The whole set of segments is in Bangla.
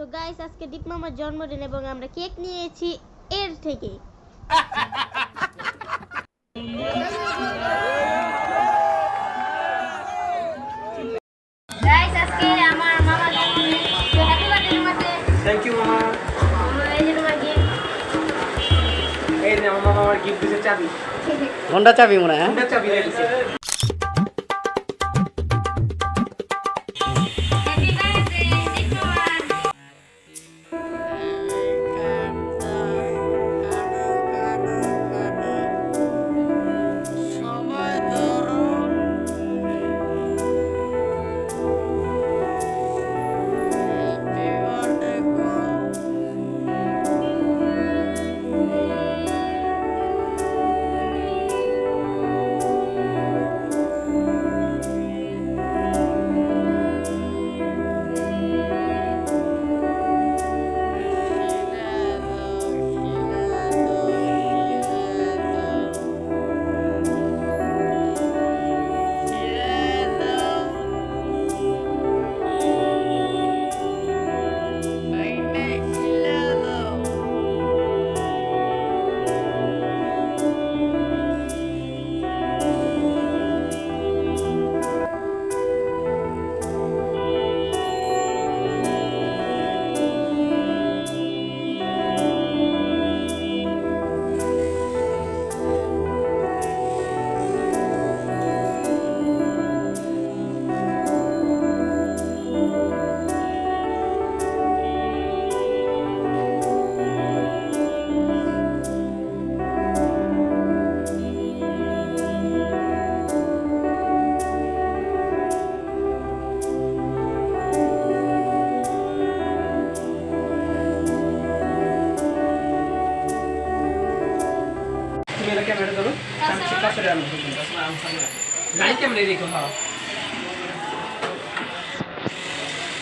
তো গাইস আজকে দীপ মামার জন্মদিন এবং আমরা কেক নিয়েছি এর থেকে। গাইস আজকে আমার থ্যাংক ইউ মামা। এই যে মামা গিফট দিয়েছে চাবি। ঘণ্টা চাবি মনে হয় হ্যাঁ? চাবি দিয়েছে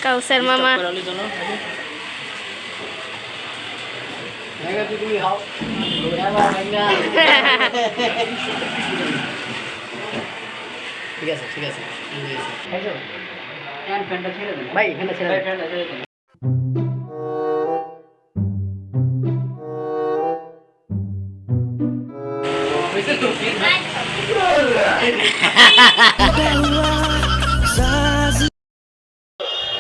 কাউসার মামা। ঠিক আছে ঠিক আছে। ভাই ফ্যানটা ছেড়ে দেন।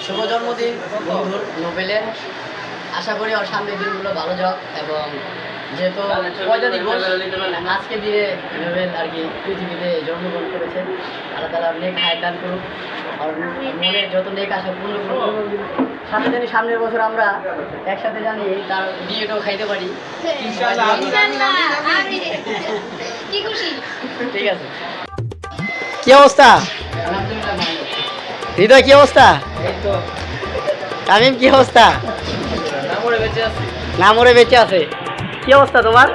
শুভ জন্মদিন নোবেলের। আশা করি ওর সামনের দিনগুলো ভালো যাক এবং যেহেতু পঁয়তাল্লিশ বছর আজকে দিয়ে নোবেল আর কি পৃথিবীতে জন্মগ্রহণ করেছে। আল্লাহ তালা অনেক হায় দান করুক। আর মনে যত নেক আসে পূর্ণ সাথে জানি সামনের বছর আমরা একসাথে জানি তার বিয়েটাও খাইতে পারি। কি ঠিক আছে। কি অবস্থা? হৃদয় কি অবস্থা? তামিম কি অবস্থা? না মরে বেঁচে আছি। কি অবস্থা তোমার?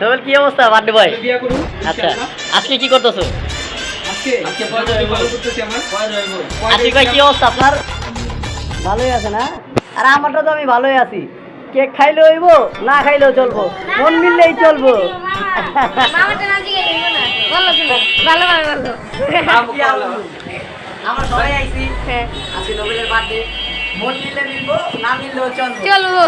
গুড কি অবস্থা বার্থডে বয় আচ্ছা আজকে কি করতেছো? ভাই কি অবস্থা আপনার? ভালোই আছে না? আর আমারটা তো আমি ভালোই আছি। কেক খাইলে হইব না খাইলেও চলবো। মন মিললেই চলবো? আমরা সবাই আইছি। হ্যাঁ। আজকে নোবেলের বার্থডে। মন মিললে মিলবো না মিললেও চলবো। চলবো।